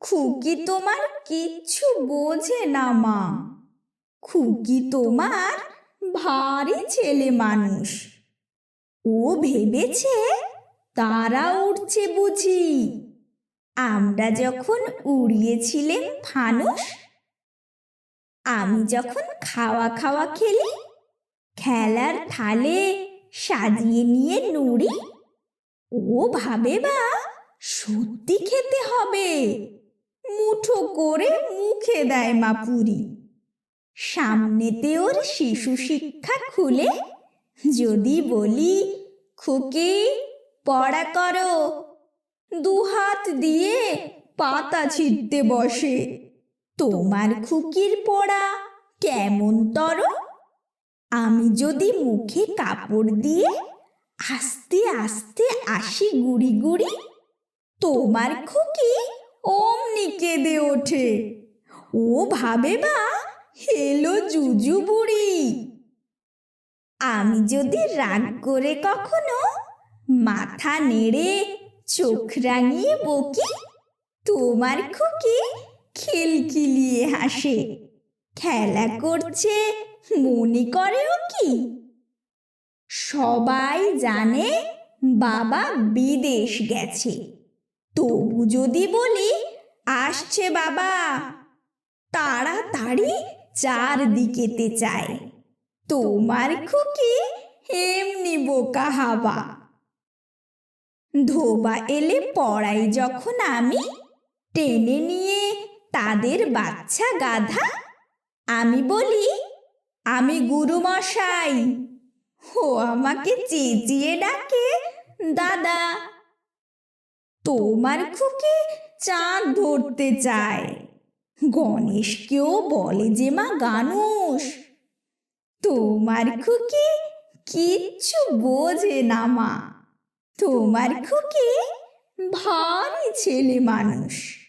খুকি তোমার কিচ্ছু বোঝে না, মা। খুকি তোমার ভারী ছেলে মানুষ। ও ভেবেছে তারা উঠছে বুঝি। আমরা যখন উড়িয়েছিলেন ফানুস আমি যখন খাওয়া খাওয়া খেলি, খেলার থালে সাজিয়ে নিয়ে নুড়ি, ও ভাবে বা সত্যি খেতে হবে। মুঠো করে মুখে দেয় মা পুরি সামনেতে ওর শিশু শিক্ষা খুলে, যদি বলি, খুকি, পড়া করো। দুহাত দিয়ে পাতা ছিঁড়তে বসে। তোমার খুকির পড়া কেমন তর? আমি যদি মুখে কাপড় দিয়ে আস্তে আস্তে আসি গুড়ি গুড়ি, তোমার খুকি অমনি কেঁদে ওঠে। ও ভাবে বা, হেলো জুজু বুড়ি, আমি যদি রাগ করে কখনো মাথা নেড়ে চোখ রাঙিয়ে বকি, তোমার খুকি খিলখিলিয়ে হাসে। খেলা করছে, মনে করেও কি? সবাই জানে বাবা বিদেশ গেছে। তবু যদি বলি আসছে বাবা। তাড়াতাড়ি চারদিকেতে চায় তোমার খুকি এমনি বোকা হাবা ধোবা এলে পড়াই যখন আমি। টেনে নিয়ে তাদের বাচ্চা গাধা। আমি বলি, আমি গুরুমশাই, ও আমাকে চেঁচিয়ে ডাকে, দাদা। তোমার খুকি চাঁদ ধরতে চায় গণেশকেও বলে যে, মা গানুষ তোমার খুকি কিচ্ছু বোঝে না মা। তোমার খুকি ভারী ছেলে মানুষ।